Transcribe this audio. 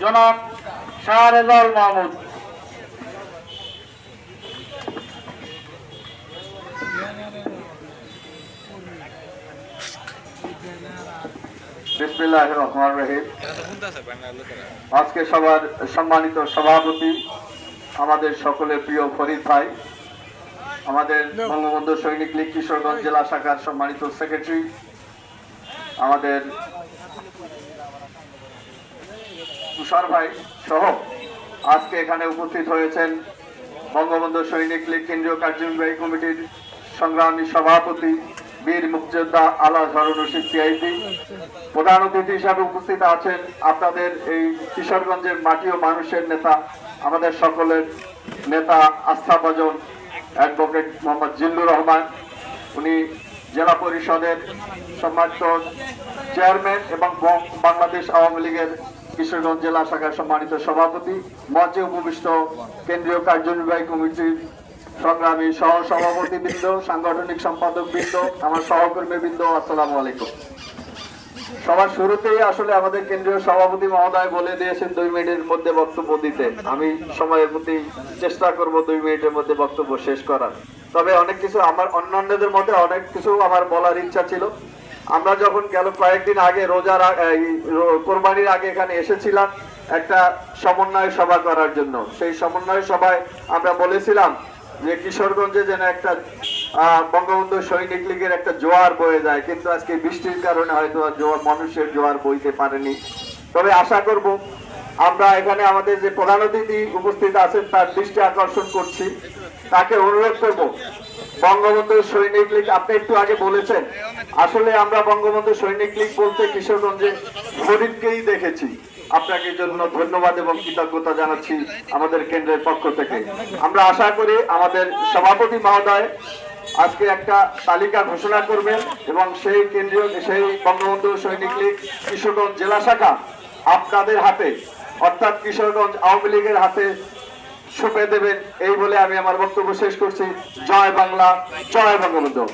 জনাব শাহরেজাল মাহমুদ। আজকে সবার সম্মানিত সভাপতি, আমাদের সকলের প্রিয় ফরিদ ভাই, আমাদের বঙ্গবন্ধু সৈনিক লীগ কিশোরগঞ্জ জেলা শাখার সম্মানিত সেক্রেটারি, আমাদের তুষার ভাই সহ আজকে এখানে উপস্থিত হয়েছেন বঙ্গবন্ধু সৈনিক লীগ কেন্দ্রীয় কার্যনির্বাহী কমিটির সংগ্রামী সভাপতি বীর মুক্তিযোদ্ধা আলা ঝরুন রশিদ সিআইপি প্রধান অতিথি হিসাবে উপস্থিত আছেন আপনাদের এই কিশোরগঞ্জের মাটি ও মানুষের নেতা, আমাদের সকলের নেতা, আস্থাভজন অ্যাডভোকেট মোহাম্মদ জিল্লুর রহমান। উনি জেলা পরিষদের সম্মানিত চেয়ারম্যান এবং বাংলাদেশ আওয়ামী লীগের কিশোরগঞ্জ জেলা শাখার সম্মানিত সভাপতি, মঞ্চে উপবিষ্ট কেন্দ্রীয় কার্যনির্বাহী কমিটির সংগ্রামী সহ সভাপতি বৃন্দ সাংগঠনিক সম্পাদক বৃন্দ আমার সহকর্মী বৃন্দ আসসালামু আলাইকুম। সবার শুরুতেই আসলে আমাদের কেন্দ্রীয় সভাপতি মহোদয় বলে দিয়েছেন দুই মিনিটের মধ্যে বক্তব্য দিতে। আমি সময়ের প্রতি চেষ্টা করব দুই মিনিটের মধ্যে বক্তব্য শেষ করার। তবে অনেক কিছু আমার অন্যান্যদের মধ্যে অনেক কিছু আমার বলার ইচ্ছা ছিল। আমরা যখন গেল কয়েকদিন আগে রোজার কোরবানির আগে এখানে এসেছিলাম একটা সমন্বয় সভা করার জন্য। সেই সমন্বয় সভায় আমরা বলেছিলাম যে কিশোরগঞ্জে যেন একটা বঙ্গবন্ধু সৈনিক লীগের একটা জোয়ার বয়ে যায়, কিন্তু আজকে বৃষ্টির কারণে হয়তো জোয়ার মানুষের জোয়ার বইতে পারেনি। তবে আশা করব আমরা এখানে আমাদের যে প্রধান অতিথি উপস্থিত আছেন, তার দৃষ্টি আকর্ষণ করছি। তাকে অনুরোধ করব, বঙ্গবন্ধু সৈনিক লীগ, আপনি একটু আগে বলেছেন, আসলে আমরা বঙ্গবন্ধু সৈনিক লীগ বলতে কিশোরগঞ্জে ফরিদকেই দেখেছি। আপনাকে জন্য ধন্যবাদ এবং কৃতজ্ঞতা জানাচ্ছি আমাদের কেন্দ্রের পক্ষ থেকে। আমরা আশা করি আমাদের সভাপতি মহোদয় আজকে একটা তালিকা ঘোষণা করবেন এবং সেই কেন্দ্রীয়, সেই বঙ্গবন্ধু সৈনিক লীগ কিশোরগঞ্জ জেলা শাখা আপনাদের হাতে অর্থাৎ কিশোরগঞ্জ আওয়ামী লীগের হাতে সুপে দেবেন, এই বলে আমি আমার বক্তব্য শেষ করছি। জয় বাংলা, জয় বঙ্গবন্ধু।